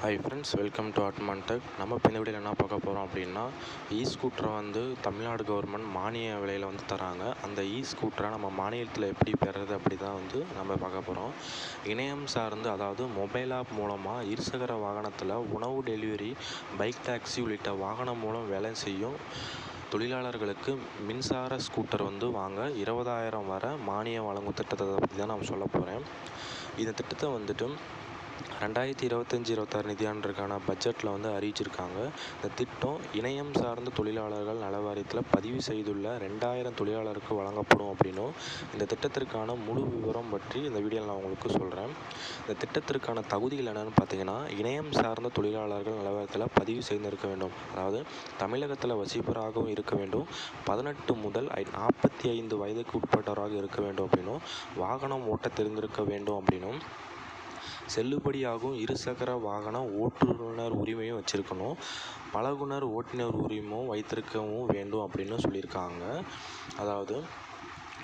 Hi friends welcome to Atman tech நம்ம இப்போ இந்த வீடியோவில் என்ன பார்க்க போகிறோம் அப்படின்னா இ ஸ்கூட்டரை வந்து தமிழ்நாடு கவர்மெண்ட் மானிய விலையில் வந்து தராங்க. அந்த இ ஸ்கூட்டரை நம்ம மானியத்தில் எப்படி பெறுறது அப்படி தான் வந்து நம்ம பார்க்க போகிறோம் இணையம் சார்ந்து அதாவது மொபைல் ஆப் மூலமாக இருசக்கர வாகனத்தில் உணவு டெலிவரி பைக் டாக்ஸி உள்ளிட்ட வாகனம் மூலம் வேலை செய்யும் தொழிலாளர்களுக்கு மின்சார ஸ்கூட்டர் வந்து வாங்க இருபதாயிரம் வரை மானியம் வழங்கும் திட்டத்தை பற்றி தான் நான் சொல்ல போகிறேன் இந்த திட்டத்தை வந்துட்டு ரெண்டாயிரத்தி இருபத்தஞ்சி இருபத்தாறு நிதியாண்டிற்கான பட்ஜெட்டில் வந்து அறிவிச்சிருக்காங்க. இந்த திட்டம் இணையம் சார்ந்த தொழிலாளர்கள் நல வாரியத்தில் பதிவு செய்துள்ள ரெண்டாயிரம் தொழிலாளருக்கு வழங்கப்படும் அப்படின்னும் இந்த திட்டத்திற்கான முழு விவரம் பற்றி இந்த வீடியோவில் நான் உங்களுக்கு சொல்கிறேன் இந்த திட்டத்திற்கான தகுதிகள் என்னென்னு பார்த்தீங்கன்னா இணையம் சார்ந்த தொழிலாளர்கள் நல வாரியத்தில் பதிவு செய்திருக்க வேண்டும். அதாவது தமிழகத்தில் வசிப்பவராகவும் இருக்க வேண்டும். பதினெட்டு முதல் ஐ நாற்பத்தி ஐந்து வயதுக்கு உட்பட்டவராக இருக்க வேண்டும் அப்படின்னும் வாகனம் ஓட்ட தெரிந்திருக்க வேண்டும் அப்படின்னும் செல்லுபடியாகும் இருசக்கர வாகன ஓட்டுநர் உரிமையும் வச்சுருக்கணும். பழகுனர் ஓட்டுநர் உரிமம் வைத்திருக்கவும் வேண்டும் அப்படின்னு சொல்லியிருக்காங்க. அதாவது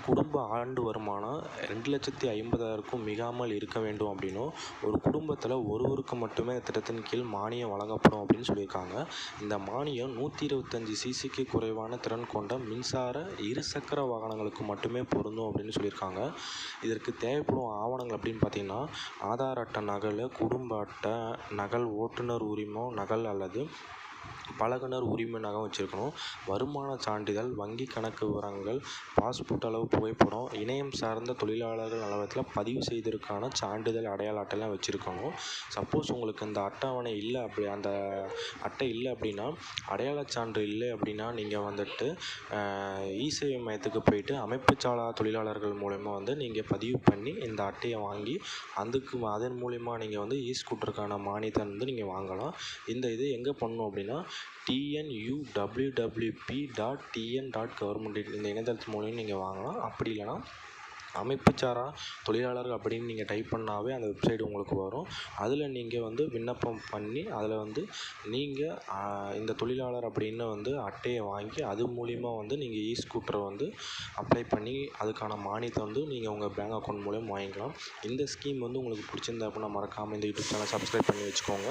குடும்ப ஆண்டு வருமானம் ரெண்டு லட்சத்தி ஐம்பதாயிரக்கும் மிகாமல் இருக்க வேண்டும் அப்படின்னும் ஒரு குடும்பத்தில் ஒருவருக்கு மட்டுமே இந்த திட்டத்தின் கீழ் மானியம் வழங்கப்படும் அப்படின்னு சொல்லியிருக்காங்க. இந்த மானியம் நூற்றி இருபத்தஞ்சி சிசிக்கு குறைவான திறன் கொண்ட மின்சார இருசக்கர வாகனங்களுக்கு மட்டுமே பொருந்தும் அப்படின்னு சொல்லியிருக்காங்க. இதற்கு தேவைப்படும் ஆவணங்கள் அப்படின்னு பார்த்தீங்கன்னா ஆதார் அட்டை நகல் குடும்ப அட்டை நகல் ஓட்டுநர் உரிமம் நகல் அல்லது பழகுனர் உரிமை நகம் வச்சுருக்கணும். வருமான சான்றிதழ் வங்கி கணக்கு விவரங்கள் பாஸ்போர்ட் அளவு புகைப்படம் இணையம் சார்ந்த தொழிலாளர்கள் நலவரத்தில் பதிவு செய்ததற்கான சான்றிதழ் அடையாள அட்டைலாம் வச்சுருக்கணும் சப்போஸ் உங்களுக்கு இந்த அட்டவணை இல்லை அப்படி அந்த அட்டை இல்லை அப்படின்னா அடையாள சான்று இல்லை அப்படின்னா நீங்கள் வந்துட்டு இசேவை மையத்துக்கு போயிட்டு அமைப்புச்சாலா தொழிலாளர்கள் மூலயமா வந்து நீங்கள் பதிவு பண்ணி இந்த அட்டையை வாங்கி அதுக்கு அதன் மூலிமா நீங்கள் வந்து இ ஸ்கூட்டருக்கான மானியத்தை வந்து நீங்கள் வாங்கலாம். இந்த இது எங்கே பண்ணணும் அப்படின்னா TNU WWP dot TN dot government இந்த இணையதளத்து மூலியம் நீங்கள் வாங்கலாம். அப்படி இல்லைனா அமைப்புச்சாரா தொழிலாளர் அப்படின்னு நீங்கள் டைப் பண்ணாவே அந்த வெப்சைட் உங்களுக்கு வரும். அதில் நீங்கள் வந்து விண்ணப்பம் பண்ணி அதில் வந்து நீங்கள் இந்த தொழிலாளர் அப்படின்னு வந்து அட்டையை வாங்கி அது மூலிமா வந்து நீங்கள் இ ஸ்கூட்டரை வந்து அப்ளை பண்ணி அதுக்கான மானியத்தை வந்து நீங்கள் உங்கள் பேங்க் அக்கௌண்ட் மூலியம் வாங்கிக்கலாம். இந்த ஸ்கீம் வந்து உங்களுக்கு பிடிச்சிருந்தா அப்படின்னா மறக்காமல் இந்த யூடியூப் சேனல் சப்ஸ்கிரைப் பண்ணி வச்சுக்கோங்க.